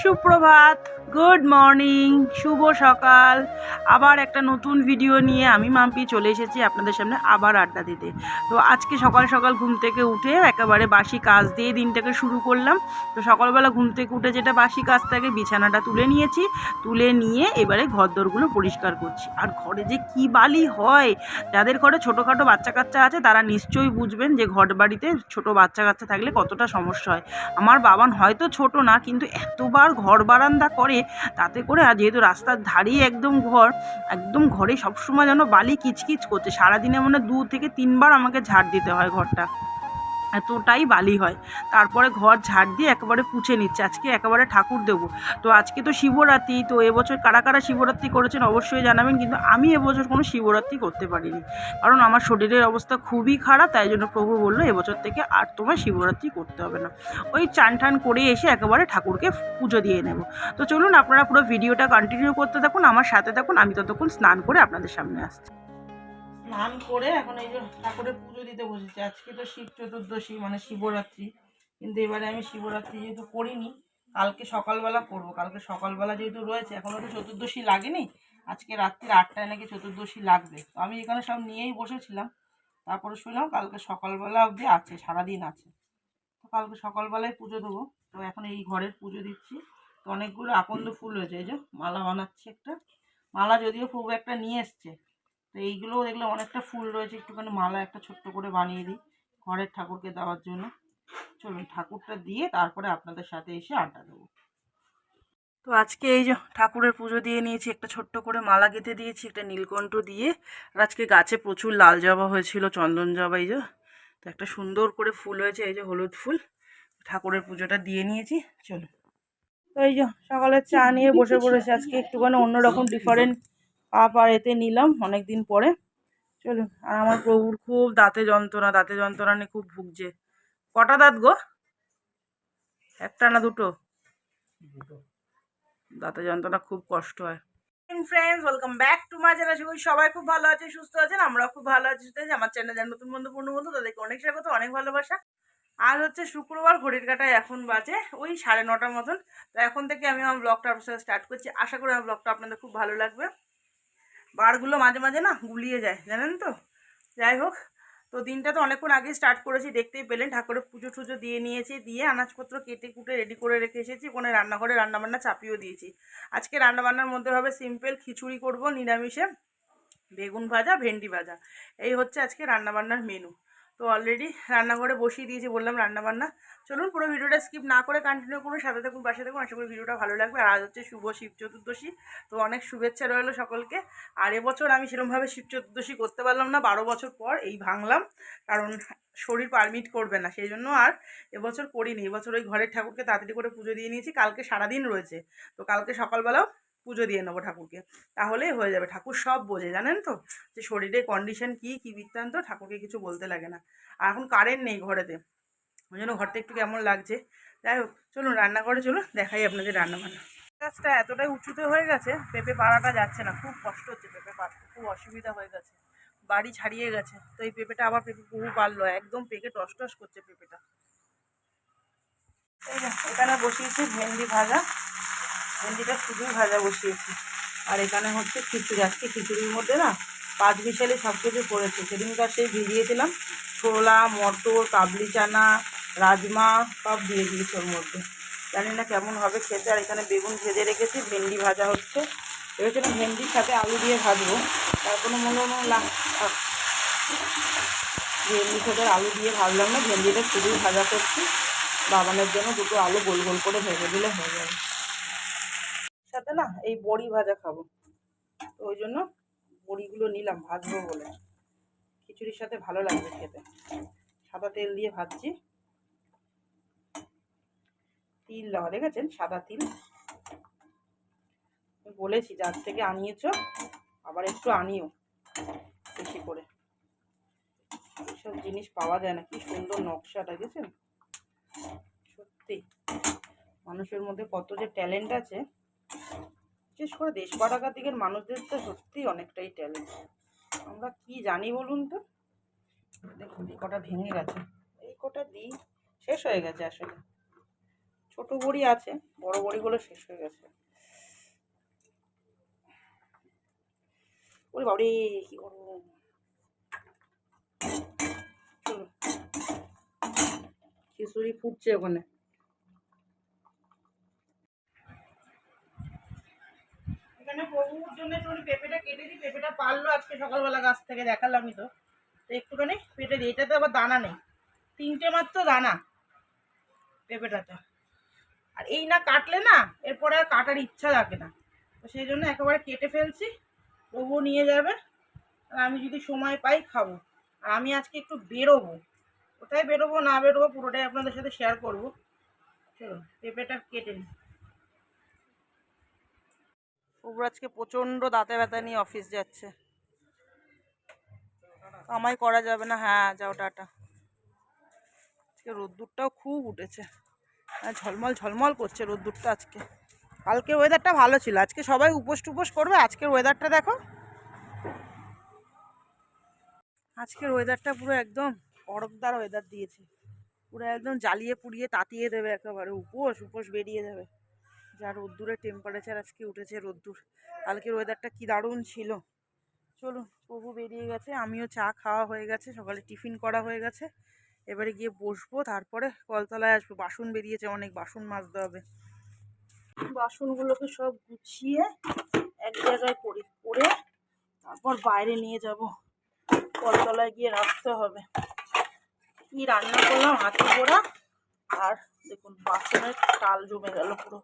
সুপ্রভাত good morning শুভ সকাল। আবার একটা নতুন ভিডিও নিয়ে আমি মাম্পি চলে এসেছি আপনাদের সামনে আবার আড্ডা দিতে। তো আজকে সকাল সকাল ঘুম থেকে উঠে একেবারে বাসি কাজ দিয়ে দিনটাকে শুরু করলাম। তো সকালবেলা ঘুম থেকে উঠে যেটা বাসি কাজ থাকে, বিছানাটা তুলে নিয়েছি। তুলে নিয়ে এবারে ঘরদোরগুলো পরিষ্কার করছি। আর ঘরে যে কি বালি হয়, যাদের ঘরে ছোটোখাটো বাচ্চা কাচ্চা আছে, তারা নিশ্চয়ই বুঝবেন যে ঘর বাড়িতে ছোটো বাচ্চা কাচ্চা থাকলে কতটা সমস্যা হয়। আমার বাবান হয়তো ছোট না, কিন্তু এতবার ঘর বারান্দা করে, তাতে করে আর যেহেতু রাস্তার ধারেই একদম ঘর, একদম ঘরে সবসময় যেন বালি কিচকিচ করছে সারাদিনে মানে দু থেকে তিনবার আমাকে ঝাড় দিতে হয় ঘরটা। এতটাই বালি হয়। তারপরে ঘর ঝাড় দিয়ে একেবারে পুছে নিচ্ছে। আজকে একেবারে ঠাকুর দেবো। তো আজকে তো শিবরাত্রি, তো এবছর কারা কারা শিবরাত্রি করেছেন অবশ্যই জানাবেন, কিন্তু আমি এবছর কোনো শিবরাত্রি করতে পারিনি। কারণ আমার শরীরের অবস্থা খুবই খারাপ, তাই জন্য প্রভু বলল, এবছর থেকে আর তোমার শিবরাত্রি করতে হবে না। ওই চান টান করে এসে একেবারে ঠাকুরকে পুজো দিয়ে নেব। তো চলুন, আপনারা পুরো ভিডিওটা কন্টিনিউ করতে থাকুন, আমার সাথে থাকুন, আমি ততক্ষণ স্নান করে আপনাদের সামনে আসছি। স্নান করে এখন এই যে ঠাকুরের পুজো দিতে বসেছি। আজকে তো শিব চতুর্দশী মানে শিবরাত্রি। কিন্তু এবারে আমি শিবরাত্রি যেহেতু করিনি, কালকে সকালবেলা করব। কালকে সকালবেলা যেহেতু রয়েছে এখনও তো চতুর্দশী লাগেনি। আজকে রাত্রির আটটায় নাকি চতুর্দশী লাগবে। তো আমি এখানে সব নিয়েই বসেছিলাম। তারপরে শুনলাম কালকে সকালবেলা অবধি আছে, সারাদিন আছে। তো কালকে সকালবেলায় পুজো দেবো। তো এখন এই ঘরের পুজো দিচ্ছি। তো অনেকগুলো আকন্দ ফুল হয়েছে। এই যে মালা বানাচ্ছি একটা। মালা যদিও খুব একটা নিয়ে এসছে তো এইগুলোও দেখলাম অনেকটা ফুল রয়েছে। একটুখানি মালা একটা ছোট্ট করে বানিয়ে দিই ঘরের ঠাকুরকে দেওয়ার জন্য। চলুন ঠাকুরটা দিয়ে তারপরে আপনাদের সাথে এসে আড্ডা দেবো। তো আজকে এই যে ঠাকুরের পুজো দিয়ে নিয়েছি, একটা ছোট্ট করে মালা গেঁথে দিয়েছি, একটা নীলকণ্ঠ দিয়ে। আর আজকে গাছে প্রচুর লাল জবা হয়েছিল, চন্দন জবা, এই যে। তো একটা সুন্দর করে ফুল হয়েছে, এই যে হলুদ ফুল। ঠাকুরের পুজোটা দিয়ে নিয়েছি, চলুন। তো এই যে সকালে চা নিয়ে বসে পড়েছি আজকে, একটুখানি অন্যরকম ডিফারেন্ট আর এতে নিলাম অনেক দিন পরে। চলুন আর আমার প্রভুর খুব দাঁতে যন্ত্রণা দাঁতে যন্ত্রণা নিয়ে খুব ভুগছে। কটা দাঁত গো? একটা না দুটো? দাঁতে যন্ত্রণা খুব কষ্ট হয়। Friends welcome back to my channel সবাই খুব ভালো আছে সুস্থ আছেন আমরাও খুব ভালো আছি সুস্থ আছি। আমার চ্যানেল যার নতুন বন্ধু পূর্ণ বন্ধু তাদেরকে অনেক স্বাগত অনেক ভালোবাসা। আজ হচ্ছে শুক্রবার ঘড়ির কাটায় এখন বাজে ওই সাড়ে নটার মতন। তো এখন থেকে আমি আমার ব্লগটা আপনার সাথে স্টার্ট করছি। আশা করি আমার ব্লগটা আপনাদের খুব ভালো লাগবে। বারগুলো মাঝে মাঝে না গুলিয়ে যায়, জানেন তো? যাই হোক, তো দিনটা তো অনেকক্ষণ আগে স্টার্ট করেছি, দেখতেই পেলেন, ঠাকুরের পুজো টুজো দিয়ে নিয়েছি, দিয়ে আনাজপত্র কেটে কুটে রেডি করে রেখে এসেছি, ওখানে রান্নাঘরে রান্নাবান্না চাপিয়েও দিয়েছি। আজকে রান্নাবান্নার মধ্যে হবে সিম্পল খিচুড়ি করব, নিরামিষে, বেগুন ভাজা, ভেন্ডি ভাজা। এই হচ্ছে আজকে রান্নাবান্নার মেনু তো অলরেডি রান্নাঘরে বসিয়ে দিয়েছি, বললাম রান্নাবান্না। চলুন পুরো ভিডিওটা স্কিপ না করে কন্টিনিউ করুন, সাথে থাকুন, পাশে থাকুন, আশা করি ভিডিওটা ভালো লাগবে। আর আজ হচ্ছে শুভ শিব চতুর্দশী, তো অনেক শুভেচ্ছা রইল সকলকে। আর এবছর আমি সেরকমভাবে শিব চতুর্দশী করতে পারলাম না, বারো বছর পর এই ভাঙলাম, কারণ শরীর পারমিট করবে না, সেই জন্য আর এবছর করিনি। এবছর ওই ঘরের ঠাকুরকে তাড়াতাড়ি করে পুজো দিয়ে নিয়েছি, কালকে সারাদিন রয়েছে। তো কালকে সকালবেলাও পুজো দিয়ে নেব ঠাকুরকে। তাহলেই হয়ে যাবে। ঠাকুর সব বোঝে, জানেন তো? যে শরীরের কন্ডিশন কী কী বৃত্তান্ত, ঠাকুরকে কিছু বলতে লাগে না। আর এখন কারেন্ট নেই ঘরেতে। ওই জন্য ঘরটা একটু কেমন লাগছে। যাই হোক, চলুন রান্নাঘরে চলুন, দেখাই আপনাদের রান্না বান্না গাছটা এতটাই উঁচুতে হয়ে গেছে, পেঁপে পাড়াটা যাচ্ছে না। খুব কষ্ট হচ্ছে পেঁপে পাড়তে, খুব অসুবিধা হয়ে গেছে। বাড়ি ছাড়িয়ে গেছে, তো এই পেঁপেটা আবার পেঁপে বহু পারল একদম পেকে টস টস করছে পেঁপেটা। এখানে বসিয়েছি ভেন্ডি ভাজা। ভেন্ডিটা শুধুই ভাজা বসিয়েছি। আর এখানে হচ্ছে খিচুড়ি, আজকে খিচুড়ির মধ্যে না পাঁচ বিশালি সব কিছু পড়েছে সেদিনকার সেই ভিজিয়েছিলাম, ছোলা, মটর, কাবলি চানা, রাজমা, সব দিয়ে দিয়েছি ওর মধ্যে। জানি না কেমন হবে খেতে, আর এখানে বেগুন ভেজে রেখেছি, ভেন্ডি ভাজা হচ্ছে। ভেবেছিলাম ভেন্ডির সাথে আলু দিয়ে ভাজবো, তার কোনো মনে হলো না। ভেন্ডির সাথে আলু দিয়ে ভাজলাম না, ভেন্ডিটা শুধুই ভাজা করছি। বাবানের জন্য দুটো আলু গোল গোল করে ভেজে দিলে হয়ে যাবে। না, এই বড়ি ভাজা খাব। তো ওই জন্য বড়িগুলো নিলাম, ভাজবো বলে। খিচুড়ির সাথে ভালো লাগবে খেতে। সাদা তেল দিয়ে ভাজছি। তিল দেওয়া, দেখেছেন? সাদা তিল। বলেছি, যার থেকে আনিয়েছ, আবার একটু আনিও, বেশি করে। এইসব জিনিস পাওয়া যায় না, কি সুন্দর নকশাটা, দেখেছেন? সত্যি। মানুষের মধ্যে কত যে ট্যালেন্ট আছে বিশেষ করে দেশ পাড়াকার দিকের মানুষদের তো সত্যি অনেকটাই ট্যালেন্ট আমরা কি জানি বলুন তো? দেখুন, এই কটা ভেঙে গেছে। এই কটা দিই শেষ হয়ে গেছে আসলে। ছোট বড়ি আছে, বড় বড়িগুলো শেষ হয়ে গেছে। ওরে বাবরে কি খিচুড়ি ফুটছে ওখানে। এখানে প্রভুর জন্য একটুখানি পেঁপেটা কেটে দিই, পেঁপেটা পারল আজকে সকালবেলা গাছ থেকে, দেখালামই তো। তো একটুখানি পেটে দিই, এটাতে আবার দানা নেই। তিনটে মাত্র দানা পেঁপেটাতে। আর এই না কাটলে না, এরপরে আর কাটার ইচ্ছা থাকে না। তো সেই জন্য একেবারে কেটে ফেলছি প্রভু নিয়ে যাবে। আর আমি যদি সময় পাই, খাব। আর আমি আজকে একটু বেরোবো। কোথায় বেরোবো, না বেরোবো, পুরোটাই আপনাদের সাথে শেয়ার করব। চলো পেঁপেটা কেটে নিই। প্রভু আজকে প্রচণ্ড দাঁতে ব্যথা নিয়ে অফিস যাচ্ছে। আমায় করা যাবে না হ্যাঁ যাও, টাটা। আজকে রোদ্দুরটাও খুব উঠেছে। হ্যাঁ ঝলমল ঝলমল করছে রোদ্দুরটা আজকে। কালকে ওয়েদারটা ভালো ছিল। আজকে সবাই উপোস টুপোস করবে, আজকের ওয়েদারটা দেখো। আজকের ওয়েদারটা পুরো একদম অরকদার ওয়েদার দিয়েছে। পুরো একদম জ্বালিয়ে পুড়িয়ে তাতিয়ে দেবে একেবারে, উপোস উপোস বেরিয়ে যাবে যা রোদ্দুরের টেম্পারেচার আজকে উঠেছে রোদ্দুর। কালকের ওয়েদারটা কি দারুণ ছিল। চলুন, প্রভু বেরিয়ে গেছে, আমিও চা খাওয়া হয়ে গেছে, সকালে টিফিন করা হয়ে গেছে। এবারে গিয়ে বসবো, তারপরে কলতলায় আসব। বাসন বেরিয়েছে অনেক, বাসন মাজতে হবে। বাসনগুলোকে সব গুছিয়ে এক জায়গায় করি করে তারপর বাইরে নিয়ে যাব। কলতলায় গিয়ে রাখতে হবে। কি রান্না করলাম? হাতে পোড়া আর দেখুন, বাসনের টাল জমে গেল পুরো।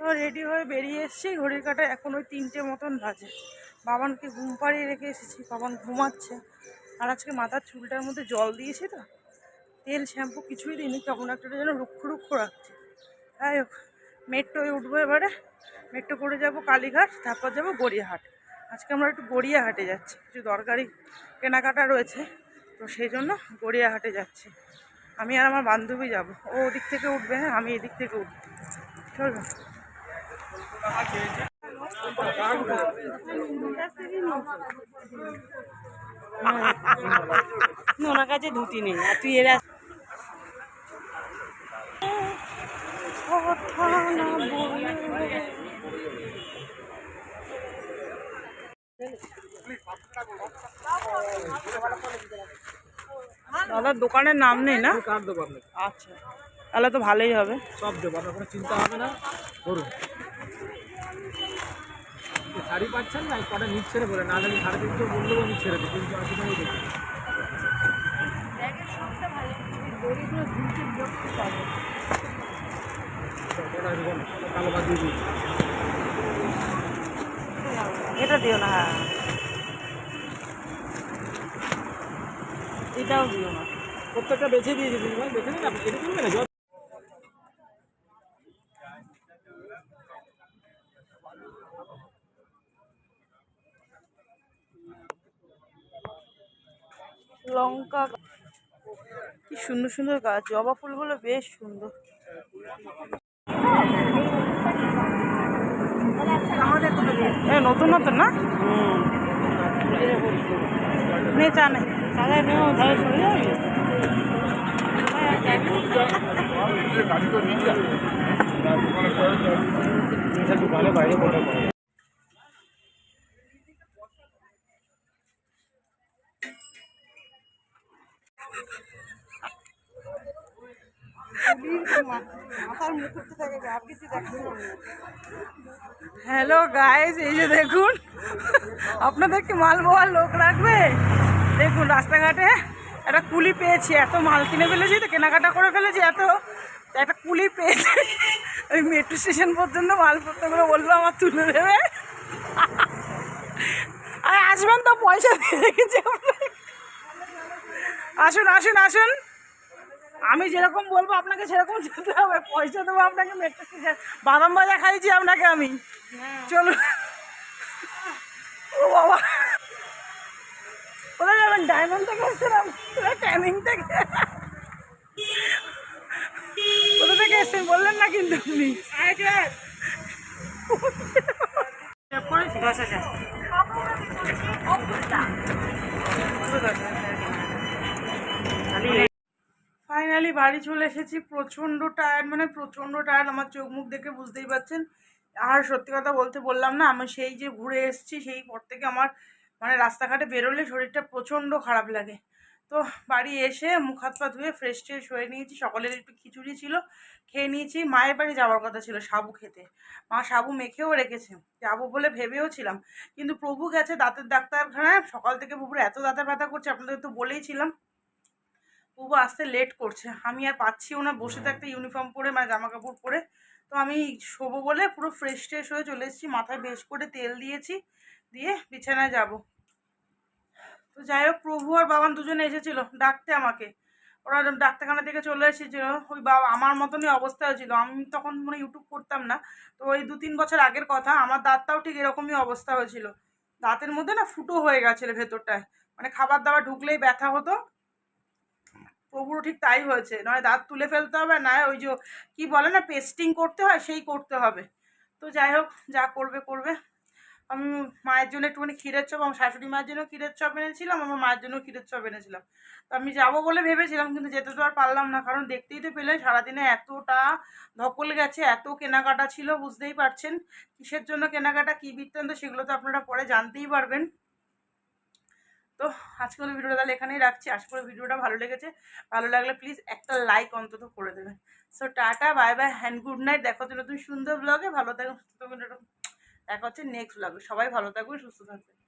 তো রেডি হয়ে বেরিয়ে এসেছি, ঘড়ির কাটা এখন ওই তিনটে মতন বাজে। বাবানকে ঘুম পাড়িয়ে রেখে এসেছি, বাবান ঘুমাচ্ছে। আর আজকে মাথার চুলটার মধ্যে জল দিয়েছি তো, তেল, শ্যাম্পু কিছুই দিইনি, কেমন একটা যেন রুক্ষ রুক্ষ রাখছে যাই হোক মেট্রোয় উঠবো এবারে। মেট্রো করে যাব কালীঘাট, তারপর যাব গড়িয়াহাট। আজকে আমরা একটু গড়িয়াহাটে যাচ্ছি, কিছু দরকারি কেনাকাটা রয়েছে, তো সেই জন্য গড়িয়াহাটে যাচ্ছি। আমি আর আমার বান্ধবী যাব। ও ওদিক থেকে উঠবে হ্যাঁ? আমি এদিক থেকে উঠবো। চলবে। ওনার কাছে ধুতি নেই আর তুই এরা দাদার দোকানের নাম নেই না? কার দেবো আপনাকে আচ্ছা। তাহলে তো ভালোই হবে। সব দেবো আপনার কোনো চিন্তা হবে না। ধরুন। এই শাড়ি পাচ্ছেন না? কটা নিচ ছেড়ে বলে না আমি সাড়ে তিনশো বললেও আমি ছেড়ে দিই তিনশো আশি টাকাই দেখি এটা দিও না হ্যাঁ। এটাও দিও না। প্রত্যেকটা বেছে দিয়েছি তুমি ভাই বেছে নিন আপনি এটা না লঙ্কা কি সুন্দর সুন্দর গাছ। জবা ফুলগুলো বেশ সুন্দর। এ নতুন নতুন না? নে চা নে। দোকানে বাইরে বলে পড়ে হ্যালো গাইস এই যে দেখুন, আপনাদের কি মাল বওয়ার লোক রাখবে? দেখুন রাস্তাঘাটে একটা কুলি পেয়েছি এত মাল কিনে ফেলেছি তো কেনাকাটা করে ফেলেছি এত। একটা কুলি পেয়েছি। ওই মেট্রো স্টেশন পর্যন্ত মালপত্রগুলো বলল আমার তুলে দেবে। আর আসবেন তো পয়সা দিয়ে রেখেছি আসুন আসুন আসুন। আমি যেরকম বলব আপনাকে সেরকম যেতে হবে। পয়সা দেবো আপনাকে মেট্রো স্টেশন বাদাম ভাজা খাইছি আপনাকে আমি। চলুন। ও বাবা। কোথায় যাবেন ডায়মন্ড থেকে এসেছিলাম। ট্যানিং থেকে কোথা থেকে এসছেন বললেন না কিন্তু আপনি ফাইনালি বাড়ি চলে এসেছি, প্রচণ্ড টায়ার্ড মানে প্রচণ্ড টায়ার্ড আমার চোখ মুখ দেখে বুঝতেই পারছেন। আর সত্যি কথা বলতে বললাম না, আমি সেই যে ঘুরে এসেছি, সেই পর থেকে আমার মানে রাস্তাঘাটে বেরোলে শরীরটা প্রচণ্ড খারাপ লাগে। তো বাড়ি এসে মুখ হাত পা ধুয়ে ফ্রেশ ট্রেশ হয়ে নিয়েছি সকালের একটু খিচুড়ি ছিল খেয়ে নিয়েছি। মায়ের বাড়ি যাওয়ার কথা ছিল সাবু খেতে। মা সাবু মেখেও রেখেছে যাব বলে ভেবেও ছিলাম। কিন্তু প্রভু গেছে দাঁতের ডাক্তারখানায় সকাল থেকে প্রভুর এত দাঁতের ব্যথা করছে আপনাদের তো বলেইছিলাম প্রভু আসতে লেট করছে আমি আর পাচ্ছিও না বসে থাকতে ইউনিফর্ম পরে মানে জামা কাপড় পরে। তো আমি শোবো বলে পুরো ফ্রেশ ট্রেশ হয়ে চলে এসেছি মাথায় বেশ করে তেল দিয়েছি। দিয়ে বিছানায় যাব। তো যাই হোক, প্রভু আর বাবান দুজনে এসেছিল ডাকতে আমাকে। ওরা ডাক্তারখানা থেকে চলে এসেছিল। ওই বাবা আমার মতনই অবস্থা হয়েছিল আমি তখন মানে ইউটিউব করতাম না। তো ওই দু তিন বছর আগের কথা, আমার দাঁতটাও ঠিক এরকমই অবস্থা হয়েছিল। দাঁতের মধ্যে না ফুটো হয়ে গেছিল ভেতরটায়। মানে খাবার দাবার ঢুকলেই ব্যথা হতো। প্রভুরও ঠিক তাই হয়েছে। নয় দাঁত তুলে ফেলতে হবে না ওই যে, কি বলে না পেস্টিং করতে হয়, সেই করতে হবে। তো যাই হোক, যা করবে করবে। আমি মায়ের জন্য একটুখানি ক্ষীরের চপ, আমার শাশুড়ি মায়ের জন্য ক্ষীরের চপ এনেছিলাম, আমার মায়ের জন্য ক্ষীরের চপ এনেছিলাম। তো আমি যাব বলে ভেবেছিলাম, কিন্তু যেতে তো আর পারলাম না, কারণ দেখতেই তো পেলে সারাদিনে এতটা ধকল গেছে, এত কেনাকাটা ছিল, বুঝতেই পারছেন। কিসের জন্য কেনাকাটা, কী বৃত্তান্ত, সেগুলো তো আপনারা পরে জানতেই পারবেন। তো আজকের ভিডিওটা, তাহলে এখানেই রাখছি। আশা করি ভিডিওটা ভালো লেগেছে। ভালো লাগলে প্লিজ একটা লাইক অন্তত করে দেবেন। So tata bye bye hand good night দেখো তো নতুন সুন্দর ব্লগে ভালো থাকুন, সুস্থ থাকুন দেখা হচ্ছে নেক্সট ব্লগে সবাই ভালো থাকবে সুস্থ থাকবে